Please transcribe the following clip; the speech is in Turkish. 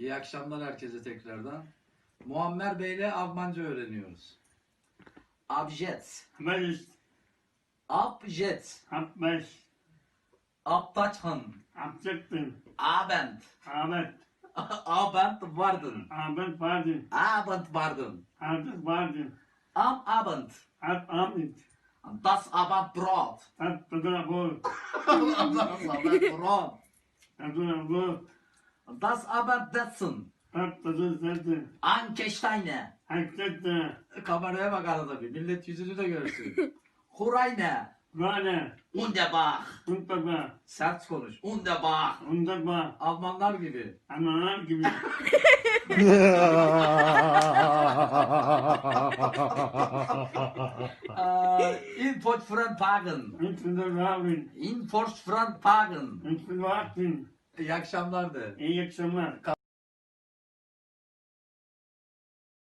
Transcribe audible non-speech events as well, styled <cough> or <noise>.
İyi akşamlar herkese tekrardan. Muammer Bey'le Almanca öğreniyoruz. Abjet. Abjet. hab beş, Abtaçhan. abçıktın, Abend. Ahmet, <laughs> Abend vardın. Ahmet vardın, Abend vardın. Ahmet vardın, Am Abend. hab Ahmet, Das Abendbrot. hab Tadına bol, Das <laughs> Abendbrot. Tadına bol, Das Abendessen. hab Tadına zaten, Ankesteine. Hakikaten, Kameraya bak arada bir. Millet yüzünü de görsün. <laughs> Hurayne. Vane, Underbach. Untaba, Sert konuş. Underbach. Undaba, Almanlar gibi. Analar gibi, Äh, in Portfrantagen. Üntüde vardın, In Portfrantagen. Üntüde vardın, İyi akşamlar de. iyi akşamlar.